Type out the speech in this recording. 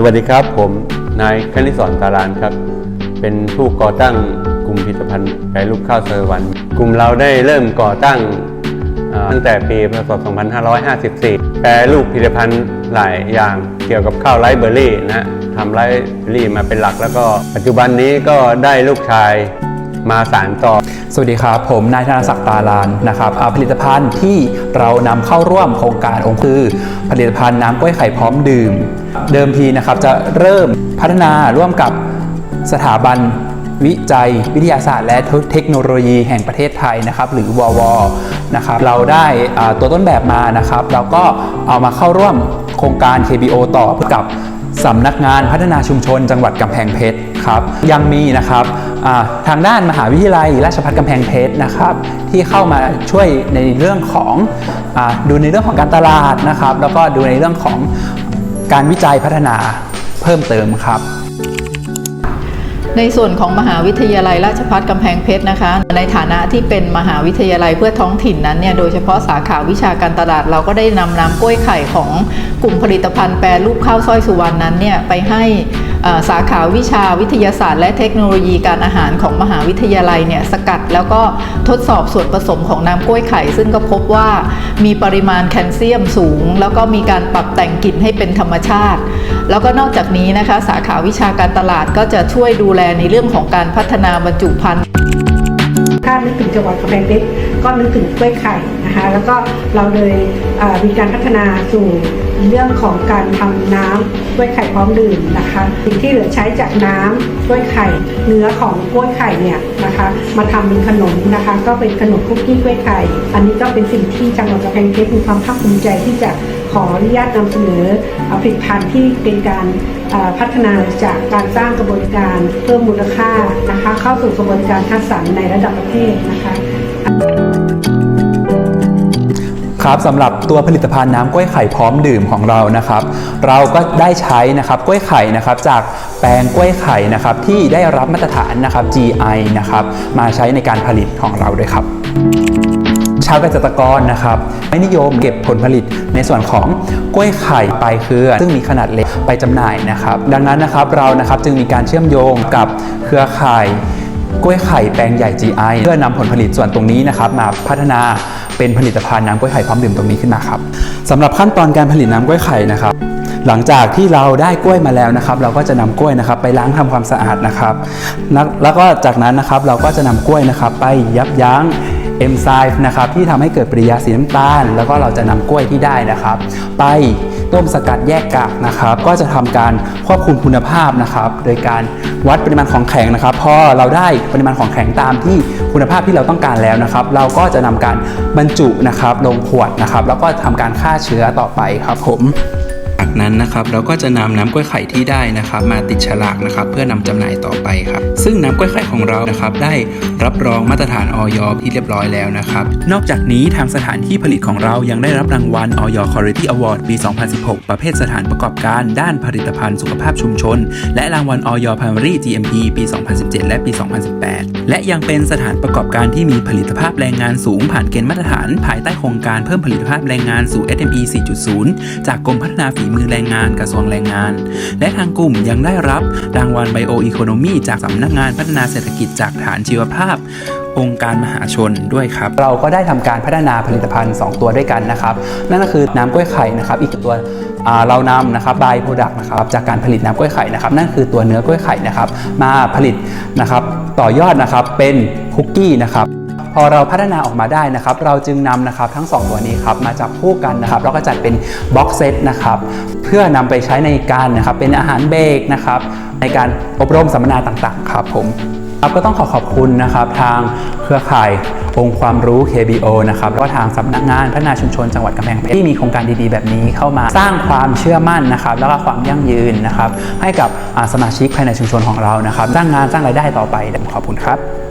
สวัสดีครับ ผมนายคณิศรตารานครับ เป็นผู้ก่อตั้งกลุ่มผลิตภัณฑ์แปรรูปข้าวเซอร์วัน กลุ่มเราได้เริ่มก่อตั้งตั้งแต่ปีพศ 2554 แปรรูปผลิตภัณฑ์หลายอย่างเกี่ยวกับข้าวไรเบอร์รี่นะฮะทำไรเบอร์รี่มาเป็นหลักแล้วก็ปัจจุบันนี้ก็ได้ลูกชายมาสานต่อ สวัสดีครับ ผมนายธนศักดิ์ตาลานนะครับผลิตภัณฑ์ที่เรานำเข้าร่วมโครงการองค์คือ ผลิตภัณฑ์น้ำกล้วยไข่พร้อมดื่ม เดิมทีนะครับจะเริ่มพัฒนาร่วมกับสถาบันวิจัย วิทยาศาสตร์ และเทคโนโลยีแห่งประเทศไทยนะครับหรือววนะครับเราได้ตัวต้นแบบมานะครับเราก็เอามาเข้าร่วมโครงการ KBO ต่อกับสำนักงานพัฒนาชุมชนจังหวัดกำแพงเพชร ครับยังมีนะครับทางด้านมหาวิทยาลัยราชภัฏกำแพงเพชรนะครับ ที่เข้ามาช่วยในเรื่องของอดูในเรื่องของการตลาดนะครับ แล้วก็ดูในเรื่องของการวิจัยพัฒนาเพิ่มเติมครับในส่วนของมหาวิทยาลัยราชภัฏกำแพงเพชรนะคะ ในฐานะที่เป็นมหาวิทยาลัยเพื่อท้องถิ่นนั้นเนี่ยโดยเฉพาะสาขาวิชาการตลาด เราก็ได้นำน้ำกล้วยไข่ของกลุ่มผลิตภัณฑ์แปรรูปข้าวสร้อยสุวรรณนั้นเนี่ยไปให้ สาขาวิชาวิทยาศาสตร์และเทคโนโลยีการอาหารของมหาวิทยาลัยเนี่ยสกัดแล้วก็ทดสอบส่วนผสมของน้ำกล้วยไข่ ซึ่งก็พบว่ามีปริมาณแคลเซียมสูง แล้วก็มีการปรับแต่งกลิ่นให้เป็นธรรมชาติ แล้วก็นอกจากนี้นะคะ สาขาวิชาการตลาดก็จะช่วยดูแลในเรื่องของการพัฒนาบรรจุภัณฑ์ถ้านึกถึงจังหวัดกำแพงเพชรก็นึกถึงกล้วยไข่นะคะ แล้วก็เราเลยมีการพัฒนาสู่ เรื่องของการทำน้ำกล้วยไข่พร้อมดื่มนะคะสิ่งที่เหลือใช้จากน้ำกล้วยไข่เนื้อของกล้วยไข่เนี่ยนะคะ มาทำเป็นขนมนะคะ ก็เป็นขนมคุกกี้กล้วยไข่ อันนี้ก็เป็นสิ่งที่จังหวัดกำแพงเพชรมีความภาคภูมิใจที่จะขออนุญาตนำเสนอผลิตภัณฑ์ที่เป็นการพัฒนาจากการสร้างกระบวนการเพิ่มมูลค่านะคะ เข้าสู่กระบวนการคัดสรรในระดับประเทศนะคะ ครับสำหรับตัวผลิตภัณฑ์น้ำกล้วยไข่พร้อมดื่มของเรานะครับ เราก็ได้ใช้นะครับกล้วยไข่นะครับจากแปลงกล้วยไข่นะครับที่ได้รับมาตรฐานนะครับ GI นะครับมาใช้ในการผลิตของเราด้วยครับชาวเกษตรกรนะครับไม่นิยมเก็บผลผลิตในส่วนของกล้วยไข่ปลายเครือ ซึ่งมีขนาดเล็กไปจำหน่ายนะครับ ดังนั้นนะครับเรานะครับจึงมีการเชื่อมโยงกับเครือข่ายกล้วยไข่แปลงใหญ่ GI เพื่อนำผลผลิตส่วนตรงนี้นะครับมาพัฒนา เป็นผลิตภัณฑ์น้ำกล้วยไข่พร้อมดื่มตรงนี้ขึ้นมาครับสำหรับขั้นตอนการผลิตน้ำกล้วยไข่นะครับหลังจากที่เราได้กล้วยมาแล้วนะครับ เราก็จะนำกล้วยนะครับไปล้างทำความสะอาดนะครับ แล้วก็จากนั้นนะครับเราก็จะนำกล้วยนะครับไปยับยั้งเอนไซม์นะครับที่ทำให้เกิดปฏิกิริยาสีน้ำตาล แล้วก็เราจะนำกล้วยที่ได้นะครับ ไป ต้มสกัดแยกกากนะครับ ก็จะทำการควบคุมคุณภาพนะครับ โดยการวัดปริมาณของแข็งนะครับ พอเราได้ปริมาณของแข็งตามที่คุณภาพที่เราต้องการแล้วนะครับ เราก็จะนำการบรรจุนะครับลงขวดนะครับ แล้วก็ทำการฆ่าเชื้อต่อไปครับผม จากนั้นนะครับเราก็จะนำน้ำกล้วยไข่ที่ได้นะครับ มาติดฉลากนะครับ เพื่อนำจำหน่ายต่อไปครับ ซึ่งน้ำกล้วยไข่ของเรานะครับได้รับรองมาตรฐานออยที่เรียบร้อยแล้วนะครับ นอกจากนี้ทางสถานที่ผลิตของเรายังได้รับรางวัลออย Quality Award ปี 2016 ประเภทสถานประกอบการด้านผลิตภัณฑ์สุขภาพชุมชน และรางวัลออย Primary GMP ปี 2017 และปี 2018 และยังเป็นสถานประกอบการที่มีผลิตภาพแรงงานสูงผ่านเกณฑ์มาตรฐาน ภายใต้โครงการเพิ่มผลิตภาพแรงงานสู่ SME 4.0 จากกรมพัฒนาฝีมือแรงงานกระทรวงแรงงาน และทางกลุ่มยังได้รับรางวัล Bio Economy จากสำนักงานพัฒนาเศรษฐกิจจากฐานชีวภาพ องค์การมหาชนด้วยครับ เราก็ได้ทำการพัฒนาผลิตภัณฑ์ 2 ตัวด้วยกันนะครับ นั่นก็คือน้ำกล้วยไข่นะครับ อีกตัวเรานำนะครับบายโปรดักต์นะครับจากการผลิตน้ำกล้วยไข่นะครับ นั่นคือตัวเนื้อกล้วยไข่นะครับ มาผลิตนะครับต่อยอดนะครับเป็นคุกกี้นะครับ อเราพัฒนาออกมาได้นะครับ เราจึงนำนะครับทั้ง 2 ตัวนี้ครับมาจับคู่กันนะครับแล้วก็จัดเป็นบ็อกเซตนะครับเพื่อนำไปใช้ในการนะครับเป็นอาหารเบรกนะครับในการอบรมสัมมนาต่างๆ ครับผมครับก็ต้องขอขอบคุณนะครับทางเครือข่ายองค์ความรู้ KBO นะครับแล้วก็ทางสำนักงานพัฒนาชุมชนจังหวัดกำแพงเพชรที่มีโครงการดีๆ แบบนี้เข้ามาสร้างความเชื่อมั่นนะครับ แล้วก็ความยั่งยืนนะครับ ให้กับสมาชิกภายในชุมชนของเรานะครับสร้างงานสร้างรายได้ต่อไปขอบคุณครับ